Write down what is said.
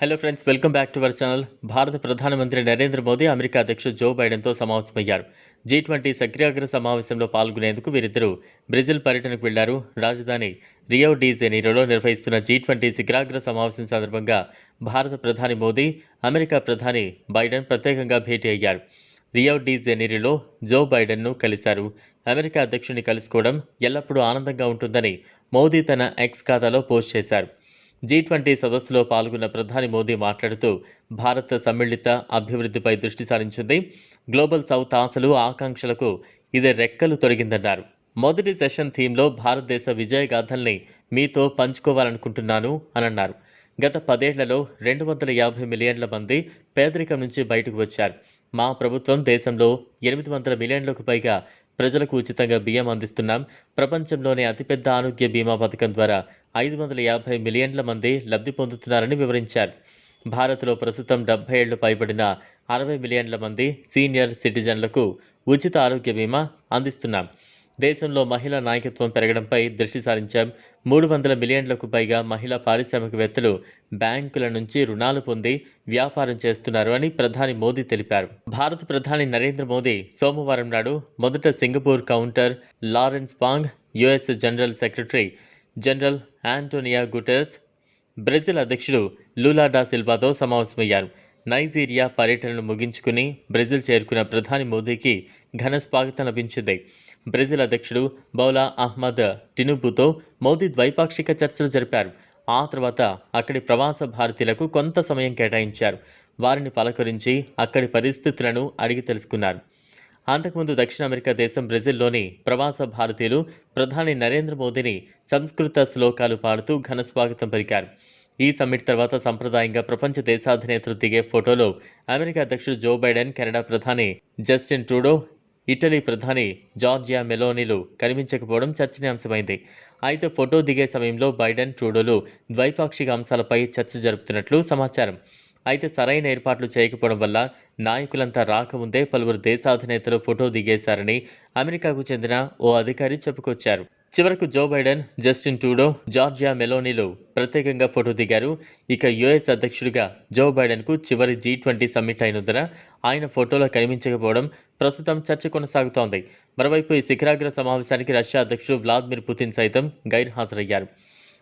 Hello friends welcome back to our channel భారత ప్రధానమంత్రి Narendra Modi America అధ్యక్షుడు జో బైడెన్తో సమావేశమయ్యారు. జీ ట్వంటీ సక్రియాగ్ర సమావేశంలో పాల్గొనేందుకు వీరిద్దరూ బ్రెజిల్ పర్యటనకు వెళ్ళారు. రాజధాని రియో డి జెనీరోలో నిర్వహిస్తున్న జీ ట్వంటీ శిఖరాగ్ర సమావేశం సందర్భంగా భారత ప్రధాని మోదీ అమెరికా ప్రధాని బైడెన్ ప్రత్యేకంగా భేటీ అయ్యారు. రియో డి జెనీరోలో జో బైడెన్ను కలిశారు. అమెరికా అధ్యక్షుడిని కలుసుకోవడం ఎల్లప్పుడూ ఆనందంగా ఉంటుందని మోదీ తన ఎక్స్ ఖాతాలో పోస్ట్ చేశారు. జీ ట్వంటీ సదస్సులో పాల్గొన్న ప్రధాని మోదీ మాట్లాడుతూ భారత్ సమ్మిళిత అభివృద్ధిపై దృష్టి సారించింది. గ్లోబల్ సౌత్ ఆశలు ఆకాంక్షలకు ఇది రెక్కలు తొలగిందన్నారు మొదటి సెషన్ థీమ్లో భారతదేశ విజయగాథల్ని మీతో పంచుకోవాలనుకుంటున్నాను అని అన్నారు గత పదేళ్ళలో రెండు వందల యాభై మిలియన్ల మంది పేదరికం నుంచి బయటకు వచ్చారు. మా ప్రభుత్వం దేశంలో ఎనిమిది వందల మిలియన్లకు పైగా ప్రజలకు ఉచితంగా బియ్యం అందిస్తున్నాం. ప్రపంచంలోనే అతిపెద్ద ఆరోగ్య బీమా పథకం ద్వారా ఐదు వందల యాభై మిలియన్ల మంది లబ్ధి పొందుతున్నారని వివరించారు. భారత్లో ప్రస్తుతం డెబ్బై ఏళ్ళు పైబడిన అరవై మిలియన్ల మంది సీనియర్ సిటిజన్లకు ఉచిత ఆరోగ్య బీమా అందిస్తున్నాం. దేశంలో మహిళా నాయకత్వం పెరగడంపై దృష్టి సారించాం. మూడు వందల మిలియన్లకు పైగా మహిళా పారిశ్రామికవేత్తలు బ్యాంకుల నుంచి రుణాలు పొంది వ్యాపారం చేస్తున్నారు అని ప్రధాని మోదీ తెలిపారు. భారత ప్రధాని నరేంద్ర మోదీ సోమవారం నాడు మొదట Singapore counter Lawrence pong US general secretary general Antonio Guterres Brazil అధ్యక్షుడు లూలా డా సిల్వాతో సమావేశమయ్యారు. నైజీరియా పర్యటనను ముగించుకుని బ్రెజిల్ చేరుకున్న ప్రధాని మోదీకి ఘన స్వాగతం లభించింది. బ్రెజిల్ అధ్యక్షుడు బౌలా అహ్మద్ టినుబుతో మోదీ ద్వైపాక్షిక చర్చలు జరిపారు. ఆ తర్వాత అక్కడి ప్రవాస భారతీయులకు కొంత సమయం కేటాయించారు. వారిని పలకరించి అక్కడి పరిస్థితులను అడిగి తెలుసుకున్నారు. అంతకుముందు దక్షిణ అమెరికా దేశం బ్రెజిల్లోని ప్రవాస భారతీయులు ప్రధాని నరేంద్ర మోదీని సంస్కృత శ్లోకాలు పాడుతూ ఘన స్వాగతం పలికారు. ఈ సమ్మిట్ తర్వాత సంప్రదాయంగా ప్రపంచ దేశాధినేతలు దిగే ఫోటోలో అమెరికా అధ్యక్షుడు జో బైడెన్ కెనడా ప్రధాని జస్టిన్ ట్రూడో ఇటలీ ప్రధాని జార్జియా మెలోనీలు కనిపించకపోవడం చర్చనీయాంశమైంది. అయితే ఫోటో దిగే సమయంలో బైడెన్ ట్రూడోలు ద్వైపాక్షిక అంశాలపై చర్చ జరుపుతున్నట్లు సమాచారం. అయితే సరైన ఏర్పాట్లు చేయకపోవడం వల్ల నాయకులంతా రాకముందే పలువురు దేశాధినేతలు ఫోటో దిగేశారని అమెరికాకు చెందిన ఓ అధికారి చెప్పుకొచ్చారు. చివరకు జో బైడెన్ జస్టిన్ టూడో జార్జియా మెలోనీలు ప్రత్యేకంగా ఫోటో దిగారు. ఇక యుఎస్ అధ్యక్షుడిగా జో బైడెన్కు చివరి జీ ట్వంటీ సమ్మిట్ అయినందున ఆయన ఫోటోలో కనిపించకపోవడం ప్రస్తుతం చర్చ కొనసాగుతోంది. మరోవైపు ఈ శిఖరాగ్ర సమావేశానికి రష్యా అధ్యక్షుడు వ్లాదిమిర్ పుతిన్ సైతం గైర్హాజరయ్యారు.